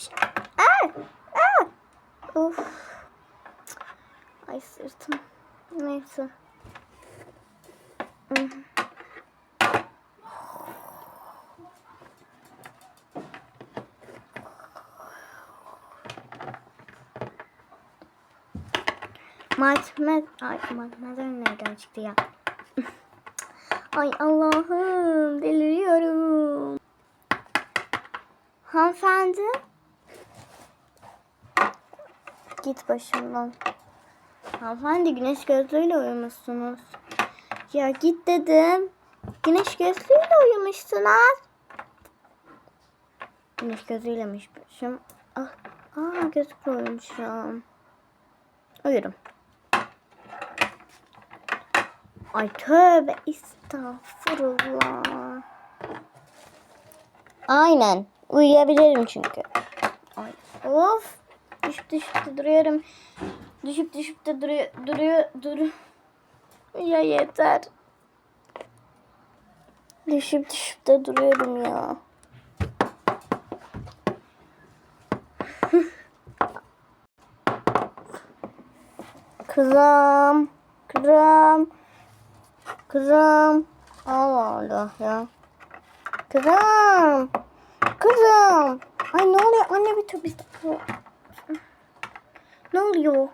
şey. Aa! Aa! Of. Ay sırtım. Neyse. Hı. Matmet... Ay matematik nereden çıktı ya? Ay Allah'ım deliriyorum. Hanımefendi. Git başımdan. Hanımefendi güneş gözlüğüyle uyumuşsunuz. Ya git dedim. Güneş gözlüğüyle uyumuşsunuz. Güneş gözlüğüyleymişim. Ah, aa gözlükle uyumuşum. Uyurum. Ay tövbe estağfurullah. Aynen. Uyuyabilirim çünkü. Ay of. Düşüp düşüp de duruyorum. Düşüp düşüp de duruyor duruyor duruyor. Ya yeter. Düşüp düşüp de duruyorum ya. Kızım. Kızım. Kızım. Allah Allah ya. Kızım. Kızım. Ay ne oluyor? Anne bir tövbe estağfurullah. Ne oluyor?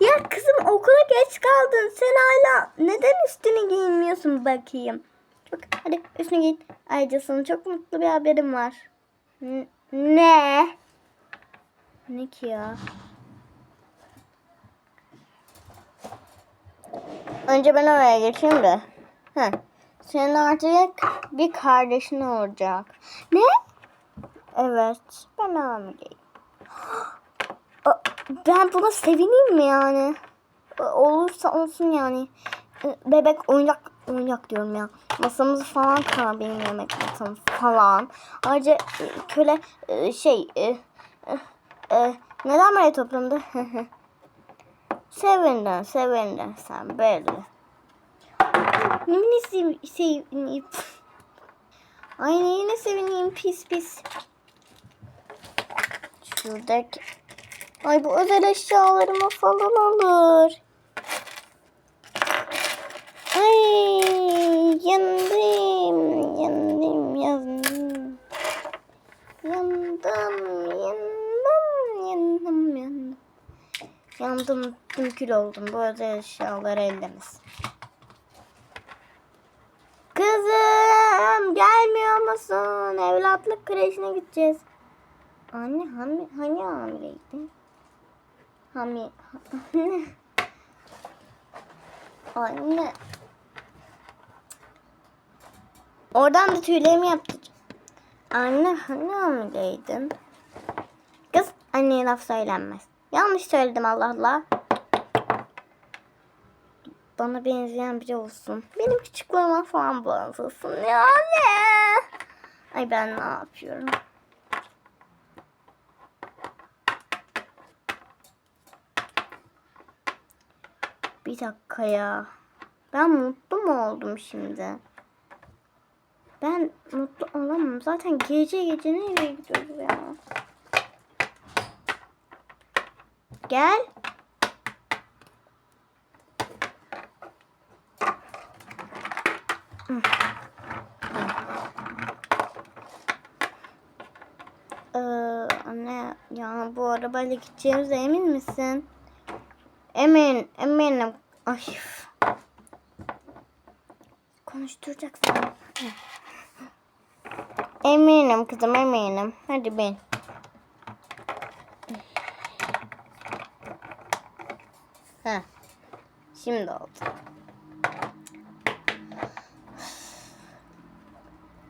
Ya kızım okula geç kaldın. Sen hala neden üstünü giyinmiyorsun bakayım. Bak hadi üstünü giyin. Ayrıca sana çok mutlu bir haberim var. N- ne? Ne ki ya? Önce ben oraya geçeyim de. Heh. Senin artık bir kardeşin olacak. Ne? Evet. Ben hamileyim. Ben buna sevineyim mi yani? Olursa olsun yani. Bebek oyuncak oyuncak diyorum ya. Masamız falan kal benim yemek masam falan. Ayrıca e, köle e, şey e, neden böyle toplandı? sevindin sevindin sen böyle. Ne ne sev, sevineyim. Ay neyine sevineyim pis pis. Şuradaki. Ay bu özel eşyalarıma falan olur. Ay yandım, yandım, yandım. Yandım, yandım, yandım, yandım. Yandım, tüm oldum. Bu özel eşyaları ellemez. Kızım gelmiyor musun? Evlatlık kreşine gideceğiz. Anne hani hani hamileydi? Hami anne. Oradan da tüylerimi yaptıracağım. Anne hani hamileydin? Kız anneye laf söylenmez. Yanlış söyledim Allah Allah. Bana benzeyen biri olsun. Benim küçüklüğüme falan bağlısın. Yani. Ay ben ne yapıyorum? Bir dakika ya. Ben mutlu mu oldum şimdi? Ben mutlu olamam. Zaten gece gece nereye gidiyoruz ya? Gel. Ee, anne ya bu arabayla gideceğimize emin misin? Emin, eminim. Ay. Konuşturacaksın. Eminim kızım eminim. Hadi bin. Heh. Şimdi oldu.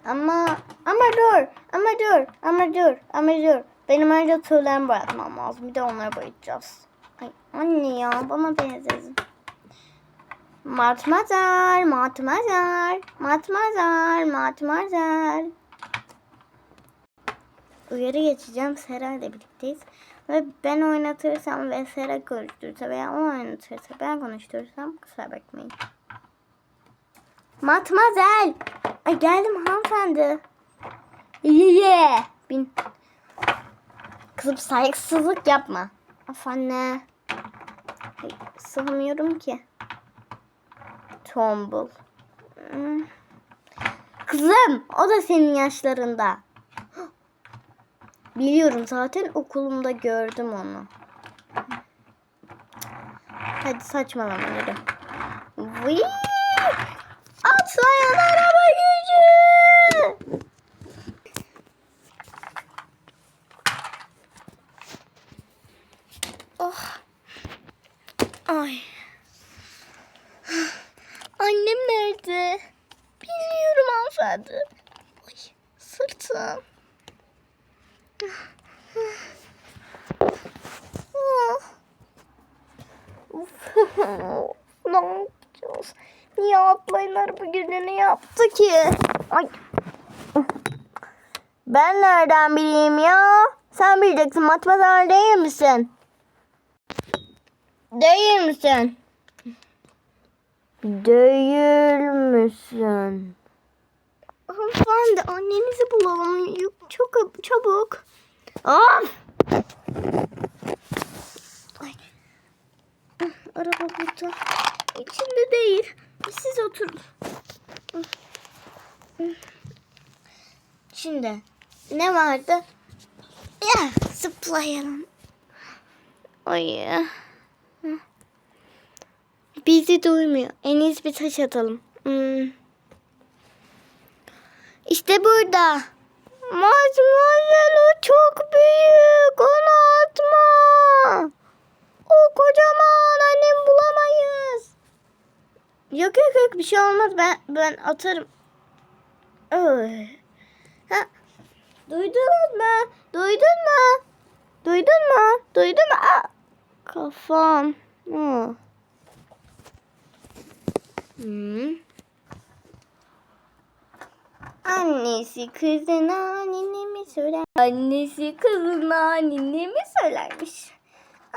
Ama ama dur. Ama dur. Ama dur. Ama dur. Benim önce tüylerimi bırakmam lazım. Bir de onları boyayacağız. Ay anne ya bana benzedin. Matmazel, matmazel, matmazel, matmazel. Uyarı geçeceğim. Sera ile birlikteyiz. Ve ben oynatırsam ve Sera konuşturursa veya o oynatırsa ben konuşturursam kusura bakmayın. Matmazel. Ay geldim hanımefendi. Ye. Bin. Kızım saygısızlık yapma. Of anne. Sığmıyorum ki. Tombul. Hmm. Kızım o da senin yaşlarında. Biliyorum zaten okulumda gördüm onu. Hadi saçmalama yürü. Vıy! Atlayan araba gücü! Oh. Ay. Annem nerede? Hanımefendi. Ay, sırtım. Ne yapacağız? Niye atlayın araba gününü yaptı ki? Ay. Ben nereden bileyim ya? Sen bileceksin matmazel değil misin? Değil misin? Değil misin? Hanımefendi annenizi bulalım. Çok çabuk. Of! Ay. Araba burada. İçinde değil. Siz oturun. Şimdi ne vardı? Ya zıplayalım. Ay. Bizi duymuyor. En iyisi bir taş atalım. Hmm. İşte burada. O çok büyük. Onu atma. O kocaman annem bulamayız. Yok yok yok bir şey olmaz. Ben ben atarım. Öy. Ha. Duydunuz mu? Duydun mu? Duydun mu? Duydun mu? Aa, kafam. Hı. Hmm. Annesi kızına annemi söyler. Annesi kızına annemi söylermiş.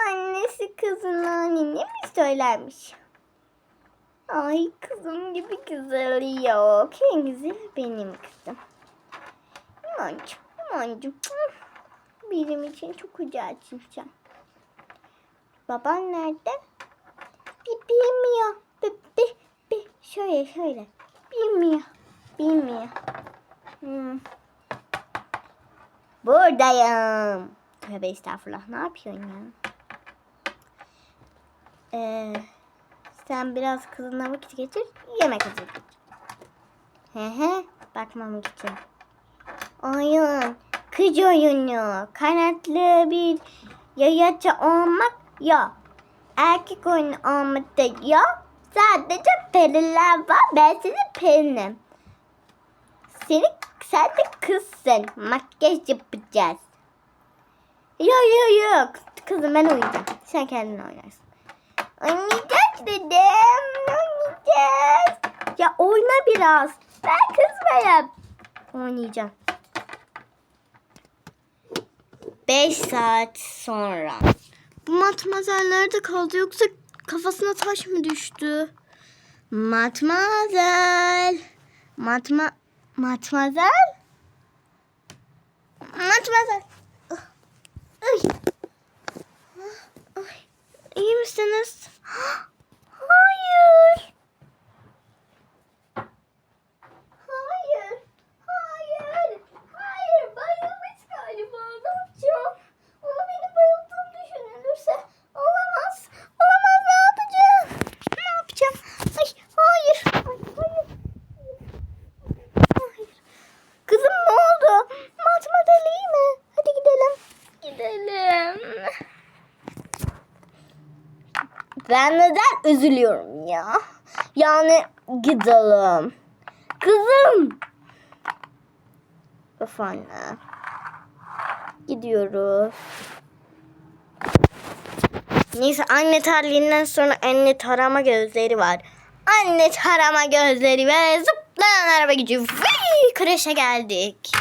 Annesi kızına annemi söylermiş. Ay kızım gibi güzel yok. En güzel benim kızım. Limancım, limancım. Benim için çok güzelsin sen. Baban nerede? Bilmiyor. Bir, bir, bir. Şöyle şöyle. Bilmiyor. Bilmiyor. Hmm. Buradayım. Tövbe estağfurullah. Ne yapıyorsun ya? Ee, sen biraz kızınla vakit geçir. Yemek hazır getir. He he. Bakmamak için. Oyun. Kız oyunu. Kanatlı bir yayaçı olmak yok. Erkek oyunu olmak da yok. Sadece periler var. Ben senin perinim. Sen de kızsın. Makyaj yapacağız. Yok yok yok. Kızım ben oynayacağım. Sen kendin oynarsın. Oynayacağız dedim. Oynayacağız. Ya oyna biraz. Ben kızmayayım. Oynayacağım. 5 saat sonra. Bu matmazel nerede kaldı yoksa kafasına taş mı düştü? Matmazel. Matma Matmazel? Matmazel. Ay. Ay. İyi misiniz? Hayır. Hayır. Hayır. Bayılmış galiba. Ne yapacağım? Onu benim bayıldığım düşünülürse olamaz. Olamaz. Ne yapacağım? Ne yapacağım? Ay, hayır. Ay, hayır. Hayır. Kızım ne oldu? Matmazel iyi mi? Hadi gidelim. Gidelim. Ben neden üzülüyorum ya? Yani gidelim. Kızım. Of anne. Gidiyoruz. Neyse anne terliğinden sonra anne tarama gözleri var. Anne tarama gözleri ve zıplayan araba gücü. Vıy, kreşe geldik.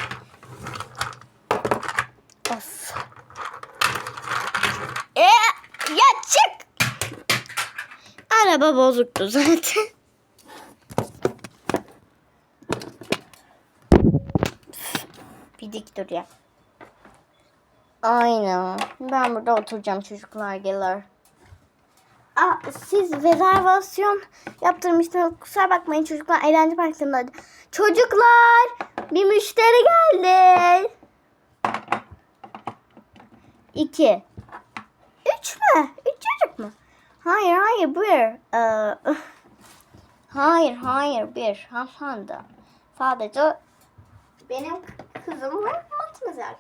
Of. E, ya çık. Araba bozuktu zaten. Bir dik dur ya. Aynen. Ben burada oturacağım çocuklar gelir. Aa, siz rezervasyon yaptırmıştınız. Kusura bakmayın çocuklar. Eğlence parkındaydı. Çocuklar bir müşteri geldi. İki. Üç mü? Hayır hayır bir. Ee, hayır hayır bir. Hanımefendi. Sadece benim kızım ve matmazel.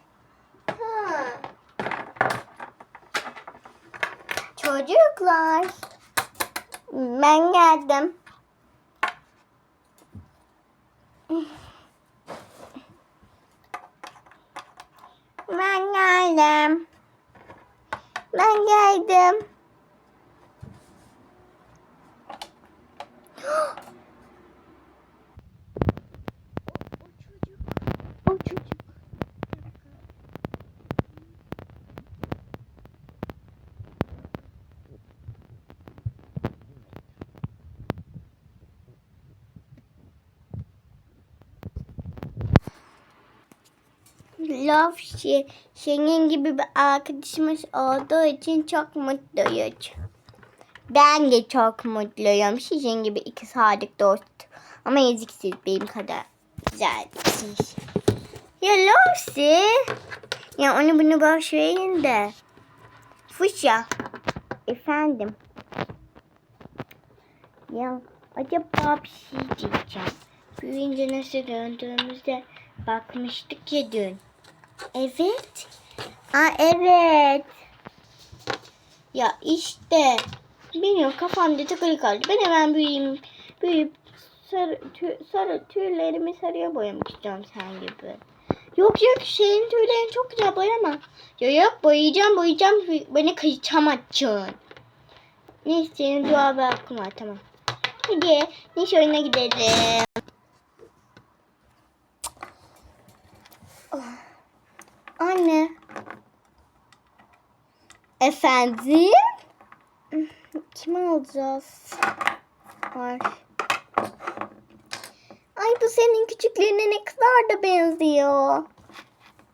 Çocuklar. Ben geldim. Ben geldim. Ben geldim. O çocuk. Love senin gibi bir arkadaşımız olduğu için çok mutluyuz. Ben de çok mutluyum. Sizin gibi iki sadık dost. Ama eziksiz benim kadar güzel. Ya Lucy. Ya onu bunu boş verin de. Fuşya. Efendim. Ya acaba bir şey diyeceğim. Büyüyünce nasıl döndüğümüzde bakmıştık ya dün. Evet. Aa evet. Ya işte benim kafamda takılı kaldı. Ben hemen büyüyeyim. Büyüyüp sarı, tü, sarı tüylerimi sarıya boyamak istiyorum sen gibi. Yok yok senin tüylerin çok güzel boyama. Yok yok boyayacağım boyayacağım. Beni kaçamazsın. Neyse senin dua ve hakkın var tamam. Hadi neşe oyuna gidelim. Anne. Efendim? Kimi alacağız? Ay. Ay bu senin küçüklerine ne kadar da benziyor.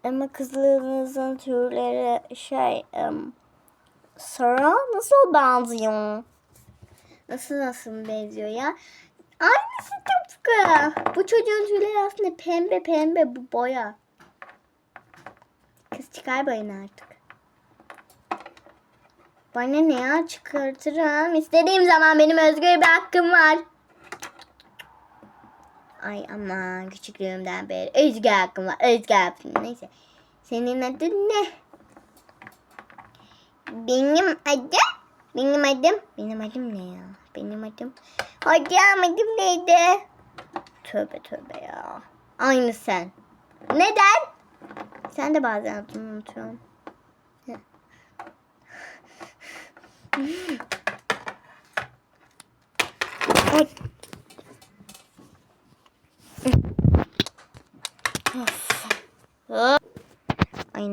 Ama kızlarınızın türleri şey um, Sara nasıl benziyor? Nasıl nasıl benziyor ya? Aynısı tıpkı. Bu çocuğun tüyleri aslında pembe pembe bu boya. Kız çıkar boyunu artık. Bana ne ya çıkartırım. İstediğim zaman benim özgür bir hakkım var. Ay aman küçüklüğümden beri özgür hakkım var. Özgür hakkım. Neyse. Senin adın ne? Benim adım? Benim adım? Benim adım ne ya? Benim adım? Hocam adım neydi? Tövbe tövbe ya. Aynı sen. Neden? Sen de bazen adını unutuyorsun. Ay.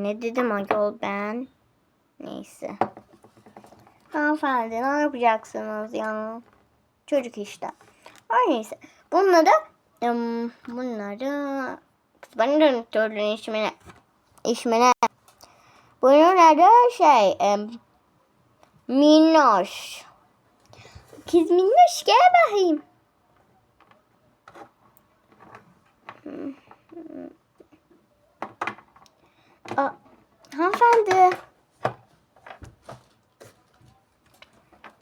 Ne dedim ayol ben. Neyse. Hanımefendi ne yapacaksınız ya? Çocuk işte. Her neyse. Bununla da um, bunlar da ben de unuttum işimine. İşimine. Bunlar da şey um, Minnoş. Kız Minnoş gel bakayım. Aa, hanımefendi.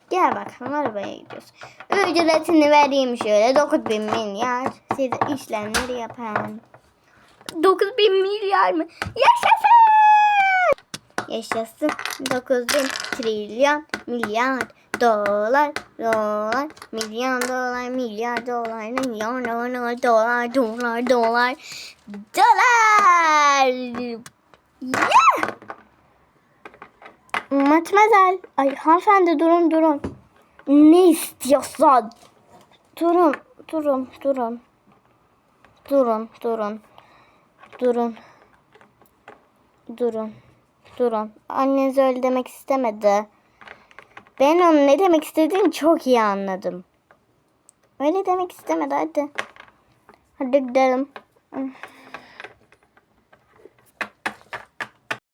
Gel bakalım arabaya gidiyoruz. Ücretini vereyim şöyle 9000 milyar. Siz işlemleri yapan. 9000 milyar mı? Yaşasın! Yaşasın. 9000 trilyon milyar dolar dolar milyon dolar milyar dolar milyon dolar dolar dolar dolar dolar. Yeah! Matmazel ay hanımefendi durun durun. Ne istiyorsan durun durun durun. Durun durun. Durun. Durun durun. Anneniz öyle demek istemedi. Ben onun ne demek istediğini çok iyi anladım. Öyle demek istemedi hadi. Hadi gidelim